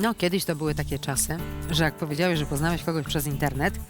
No, kiedyś to były takie czasy, że jak powiedziałeś, że poznałeś kogoś przez internet,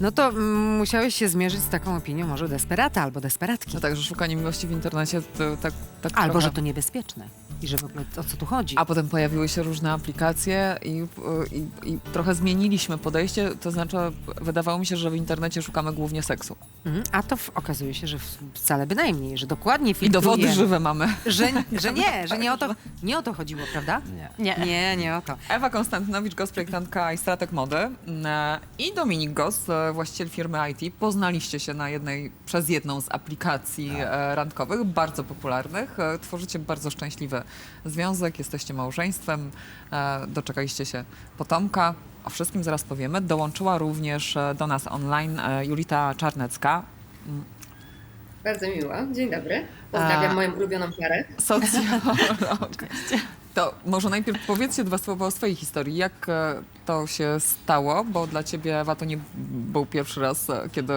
no to mm, musiałeś się zmierzyć z taką opinią może desperata albo desperatki. No tak, że szukanie miłości w internecie to tak, tak Albo, trochę... że to niebezpieczne i że w ogóle o co tu chodzi. A potem pojawiły się różne aplikacje i, i, i trochę zmieniliśmy podejście, to znaczy wydawało mi się, że w internecie szukamy głównie seksu. Mhm. A to w, okazuje się, że w- wcale bynajmniej, że dokładnie I filtruje. dowody żywe mamy. Że, że nie, że nie o, to, nie o to chodziło, prawda? Nie. Nie. Nie, nie o to. Ewa Konstantynowicz, gosprojektantka i stratek mody mm, i Dominik Gos, e, właściciel firmy IT. Poznaliście się na jednej, przez jedną z aplikacji e, randkowych, bardzo popularnych. E, Tworzycie bardzo szczęśliwy związek, jesteście małżeństwem, e, doczekaliście się potomka. O wszystkim zaraz powiemy. Dołączyła również e, do nas online e, Julita Czarnecka, Bardzo miło. Dzień dobry. Pozdrawiam A- moją ulubioną parę. socjolog. To może najpierw powiedzcie dwa słowa o swojej historii. Jak e, to się stało? Bo dla ciebie, Ewa, to nie był pierwszy raz, kiedy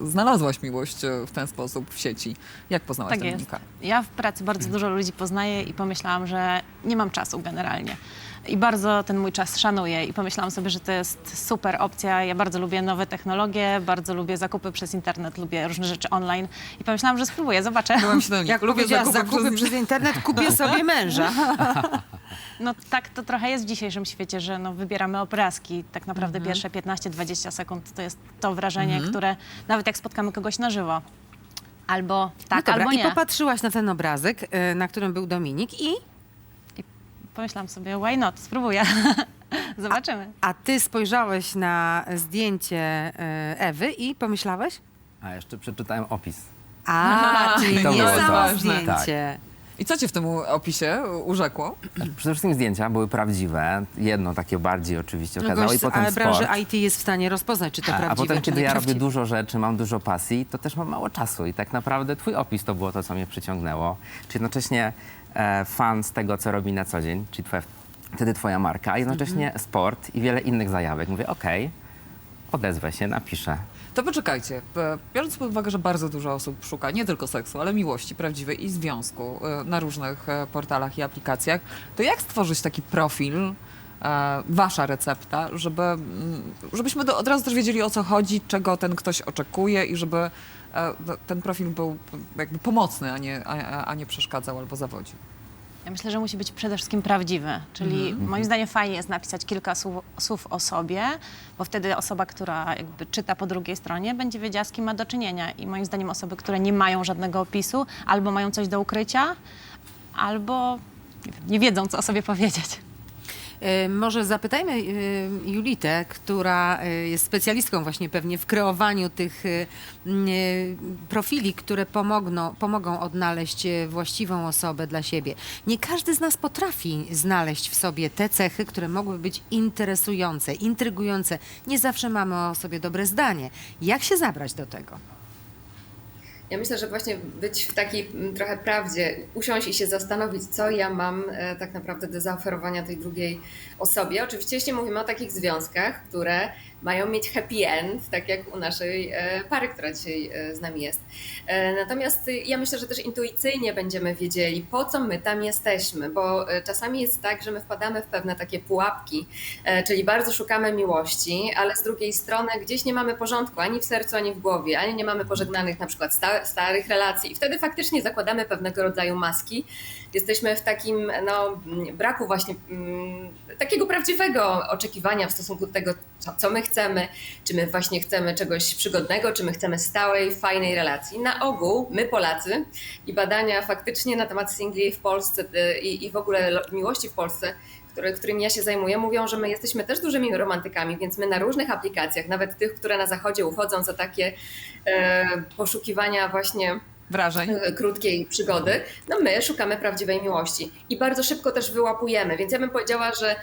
znalazłaś miłość w ten sposób w sieci. Jak poznałaś Tak jest. Dominika? Ja w pracy bardzo dużo ludzi poznaję i pomyślałam, że nie mam czasu generalnie. I bardzo ten mój czas szanuję i pomyślałam sobie, że to jest super opcja. Ja bardzo lubię nowe technologie, bardzo lubię zakupy przez internet, lubię różne rzeczy online i pomyślałam, że spróbuję, zobaczę. Byłam. Jak Lubię zakupy, zakupy przez... przez internet, kupię sobie męża. No tak to trochę jest w dzisiejszym świecie, że no, wybieramy obrazki. Tak naprawdę Mhm. pierwsze 15-20 sekund to jest to wrażenie, które nawet jak spotkamy kogoś na żywo. Albo tak, no dobra, albo I nie. popatrzyłaś na ten obrazek, y, na którym był Dominik i... Pomyślałam sobie, why not, spróbuję. Zobaczymy. A ty spojrzałeś na zdjęcie y, Ewy i pomyślałeś? A jeszcze przeczytałem opis. A, czyli To nie było samo ważne. zdjęcie. I co cię w tym opisie urzekło? Przede wszystkim zdjęcia były prawdziwe. Jedno takie bardziej oczywiście No okazało i gość z potem ale branży. IT jest w stanie rozpoznać, czy to A, prawdziwe, potem, czy kiedy ja robię nieprawdziwe. dużo rzeczy, mam dużo pasji, to też mam mało czasu. I tak naprawdę twój opis to było to, co mnie przyciągnęło. Czy jednocześnie e, fan z tego, co robi na co dzień, czyli twoja, wtedy twoja marka, a jednocześnie Mhm. sport i wiele innych zajawek. Mówię, okej, odezwę się, napiszę. To poczekajcie. E, Biorąc pod uwagę, że bardzo dużo osób szuka nie tylko seksu, ale miłości prawdziwej i związku e, na różnych e, portalach i aplikacjach, to jak stworzyć taki profil, wasza recepta, żeby, żebyśmy do, od razu też wiedzieli o co chodzi, czego ten ktoś oczekuje i żeby ten profil był jakby pomocny, a nie, a, a nie przeszkadzał albo zawodził. Ja myślę, że musi być przede wszystkim prawdziwy. Czyli moim zdaniem fajnie jest napisać kilka słów, słów o sobie, bo wtedy osoba, która jakby czyta po drugiej stronie, będzie wiedziała, z kim ma do czynienia. I moim zdaniem osoby, które nie mają żadnego opisu, albo mają coś do ukrycia, albo nie, wiem, nie wiedzą, co o sobie powiedzieć. Y, Może zapytajmy y, Julitę, która y, jest specjalistką właśnie pewnie w kreowaniu tych profili, które pomogną, pomogą odnaleźć właściwą osobę dla siebie. Nie każdy z nas potrafi znaleźć w sobie te cechy, które mogłyby być interesujące, intrygujące. Nie zawsze mamy o sobie dobre zdanie. Jak się zabrać do tego? Ja myślę, że właśnie być w takiej mm, trochę prawdzie, usiąść i się zastanowić, co ja mam e, tak naprawdę do zaoferowania tej drugiej osobie. Oczywiście jeśli mówimy o takich związkach, które mają mieć happy end, tak jak u naszej e, pary, która dzisiaj e, z nami jest. E, Natomiast ja myślę, że też intuicyjnie będziemy wiedzieli, po co my tam jesteśmy, bo czasami jest tak, że my wpadamy w pewne takie pułapki, czyli bardzo szukamy miłości, ale z drugiej strony gdzieś nie mamy porządku ani w sercu, ani w głowie, ani nie mamy pożegnanych na przykład sta- starych relacji i wtedy faktycznie zakładamy pewnego rodzaju maski. Jesteśmy w takim no, mm, braku właśnie mm, takiego prawdziwego oczekiwania w stosunku do tego, co, co my chcemy, czy my właśnie chcemy czegoś przygodnego, czy my chcemy stałej, fajnej relacji. Na ogół my Polacy i badania faktycznie na temat singli w Polsce y, i, i w ogóle miłości w Polsce które, którymi ja się zajmuję, mówią, że my jesteśmy też dużymi romantykami, więc my na różnych aplikacjach, nawet tych, które na zachodzie uchodzą za takie e, poszukiwania właśnie Wrażeń? e, krótkiej przygody, no my szukamy prawdziwej miłości i bardzo szybko też wyłapujemy, więc ja bym powiedziała, że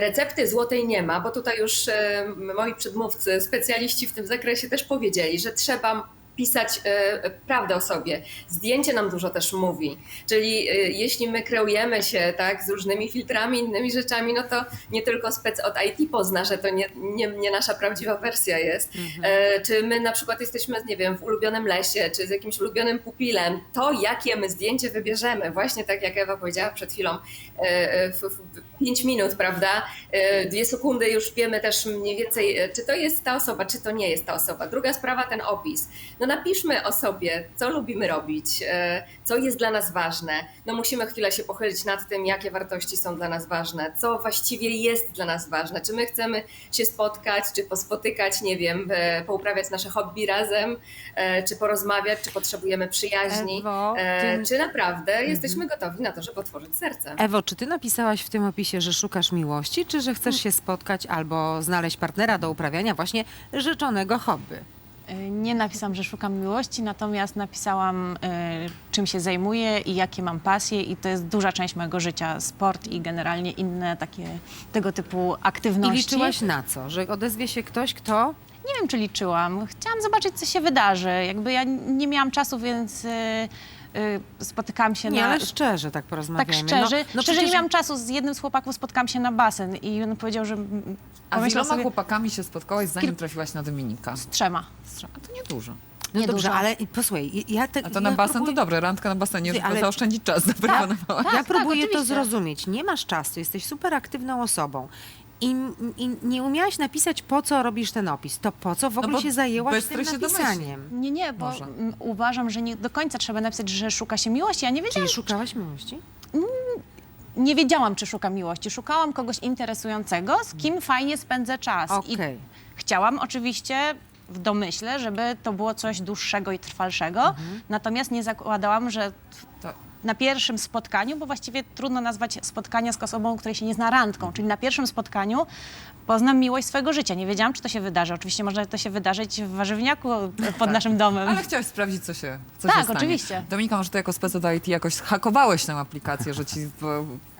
recepty złotej nie ma, bo tutaj już e, moi przedmówcy, specjaliści w tym zakresie też powiedzieli, że trzeba pisać e, prawdę o sobie. Zdjęcie nam dużo też mówi. Czyli e, jeśli my kreujemy się tak, z różnymi filtrami, innymi rzeczami, no to nie tylko spec od IT pozna, że to nie, nie, nie nasza prawdziwa wersja jest. E, Czy my na przykład jesteśmy, nie wiem, w ulubionym lesie, czy z jakimś ulubionym pupilem, to jakie my zdjęcie wybierzemy, właśnie tak jak Ewa powiedziała przed chwilą, w, w 5 minut, prawda? Dwie sekundy już wiemy też mniej więcej, czy to jest ta osoba, czy to nie jest ta osoba. Druga sprawa, ten opis. No napiszmy o sobie, co lubimy robić, e, co jest dla nas ważne. No musimy chwilę się pochylić nad tym, jakie wartości są dla nas ważne, co właściwie jest dla nas ważne. Czy my chcemy się spotkać, czy pospotykać, nie wiem, e, pouprawiać nasze hobby razem, e, czy porozmawiać, czy potrzebujemy przyjaźni, Ewo, ty- czy naprawdę jesteśmy gotowi na to, żeby otworzyć serce. Ewo, czy ty napisałaś w tym opisie, że szukasz miłości, czy że chcesz się spotkać albo znaleźć partnera do uprawiania właśnie życzonego hobby? Y, Nie napisałam, że szukam miłości, natomiast napisałam, y, czym się zajmuję i jakie mam pasje i to jest duża część mojego życia. Sport i generalnie inne takie tego typu I aktywności. liczyłaś na co? Że odezwie się ktoś, kto Nie wiem, czy liczyłam. Chciałam zobaczyć, co się wydarzy. Jakby ja nie miałam czasu, więc y, spotykałam się Nie, na... ale szczerze tak Tak porozmawiajmy. szczerze, no, no szczerze przecież nie miałam czasu. Z jednym z chłopaków spotkałam się na basen i on powiedział, że mm, A z pomyślał iloma sobie chłopakami się spotkałaś, zanim Kil- trafiłaś na Dominika? z trzema. A to niedużo. No Nie dobrze, dużo. ale i- posłuchaj, ja te, A to na ja basen próbuję, to dobre, randka na basenie, Ty, żeby ale- zaoszczędzić czas. zaproponowała. Ja tak, próbuję to oczywiście. zrozumieć. Nie masz czasu, jesteś super aktywną osobą. I, I nie umiałaś napisać, po co robisz ten opis. To po co w ogóle bo się zajęłaś tym się domyśli. napisaniem? Nie, nie, bo Może. mm, uważam, że nie do końca trzeba napisać, że szuka się miłości. Ja nie wiedziałam, Czyli szukałaś miłości? nie wiedziałam, czy szukam miłości. Szukałam kogoś interesującego, z kim fajnie spędzę czas. I chciałam oczywiście w domyśle, żeby to było coś dłuższego i trwalszego, Mhm. natomiast nie zakładałam, że To- na pierwszym spotkaniu, bo właściwie trudno nazwać spotkania z osobą, której się nie zna randką, czyli na pierwszym spotkaniu poznam miłość swojego życia. Nie wiedziałam, czy to się wydarzy. Oczywiście może to się wydarzyć w warzywniaku pod naszym domem. Ale chciałaś sprawdzić, co się, co Tak, się stanie. oczywiście. Dominika, może ty jako spec od IT jakoś hakowałeś tę aplikację, że ci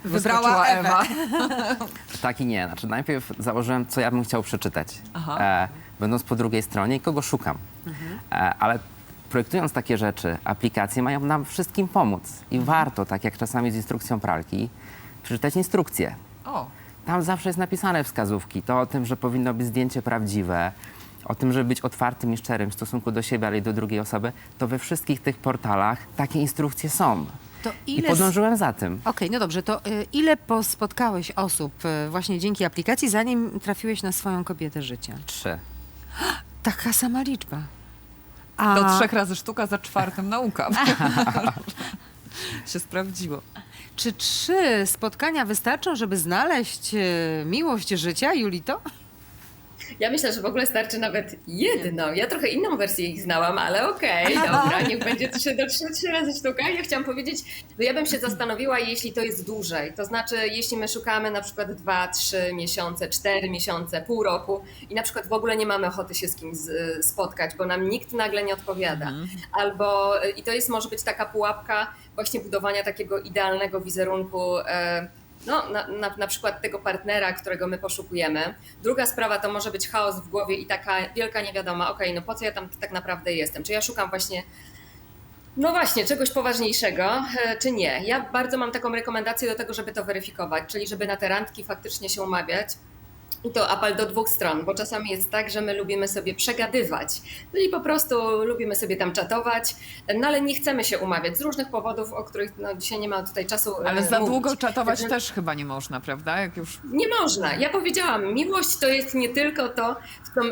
Wybrała. Ewa. Tak i nie. Znaczy najpierw założyłem, co ja bym chciał przeczytać, Aha. e, będąc po drugiej stronie i kogo szukam. E, ale projektując takie rzeczy, aplikacje mają nam wszystkim pomóc. I warto, tak jak czasami z instrukcją pralki, przeczytać instrukcję. O, Tam zawsze jest napisane wskazówki. To o tym, że powinno być zdjęcie prawdziwe, o tym, żeby być otwartym i szczerym w stosunku do siebie, ale i do drugiej osoby, to we wszystkich tych portalach takie instrukcje są. To I ile... z- podążyłem za tym. Okej, no dobrze, to y, ile po- spotkałeś osób y, właśnie dzięki aplikacji, zanim trafiłeś na swoją kobietę życia? Trzy. Taka sama liczba. A do trzech razy sztuka, za czwartym nauka. się sprawdziło. czy trzy spotkania wystarczą, żeby znaleźć y, miłość życia, Julito? Ja myślę, że w ogóle starczy nawet jedno. Ja trochę inną wersję ich znałam, ale okej, dobra, niech będzie trzy do trzy, trzy razy sztuka. Ja chciałam powiedzieć, że ja bym się zastanowiła, jeśli to jest dłużej. To znaczy, jeśli my szukamy na przykład dwa, trzy miesiące, cztery miesiące, pół roku i na przykład w ogóle nie mamy ochoty się z kimś z- spotkać, bo nam nikt nagle nie odpowiada. Albo, i to jest może być taka pułapka właśnie budowania takiego idealnego wizerunku e, no, na, na, na przykład tego partnera, którego my poszukujemy. Druga sprawa to może być chaos w głowie i taka wielka niewiadoma, okej, no po co ja tam tak naprawdę jestem? Czy ja szukam właśnie, no właśnie, czegoś poważniejszego, e, czy nie? Ja bardzo mam taką rekomendację do tego, żeby to weryfikować, czyli żeby na te randki faktycznie się umawiać. I to apel do dwóch stron, bo czasami jest tak, że my lubimy sobie przegadywać, czyli po prostu lubimy sobie tam czatować, no ale nie chcemy się umawiać z różnych powodów, o których no, dzisiaj nie ma tutaj czasu. Ale e, za mówić. długo czatować Także- też chyba nie można, prawda? Jak już nie można. Ja powiedziałam, miłość to jest nie tylko to,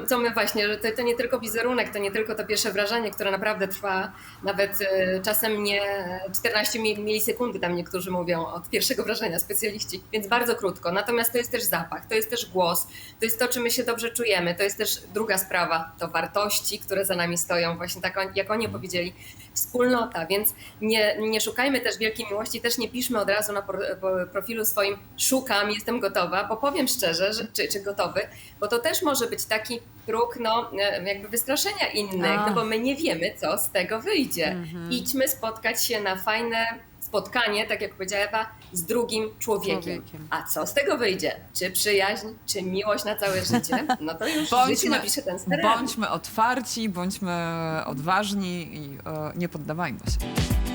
co, my właśnie, że to, to nie tylko wizerunek, to nie tylko to pierwsze wrażenie, które naprawdę trwa nawet e, czasem nie 14 mi- milisekundy, tam niektórzy mówią od pierwszego wrażenia specjaliści, więc bardzo krótko. Natomiast to jest też zapach, to jest też głos, to jest to, czy my się dobrze czujemy, to jest też druga sprawa, to wartości, które za nami stoją, właśnie tak jak oni powiedzieli, wspólnota, więc nie, nie szukajmy też wielkiej miłości, też nie piszmy od razu na profilu swoim szukam, jestem gotowa, bo powiem szczerze, że, czy, czy gotowy, bo to też może być taki próg no, e, jakby wystraszenia innych, A. no bo my nie wiemy, co z tego wyjdzie. Mhm. Idźmy spotkać się na fajne spotkanie, tak jak powiedziała Ewa, z drugim człowiekiem. Człowiekiem. A co z tego wyjdzie? Czy przyjaźń, czy miłość na całe życie? No to już życie napisze ten scenariusz. bądźmy otwarci, bądźmy odważni i e, nie poddawajmy się.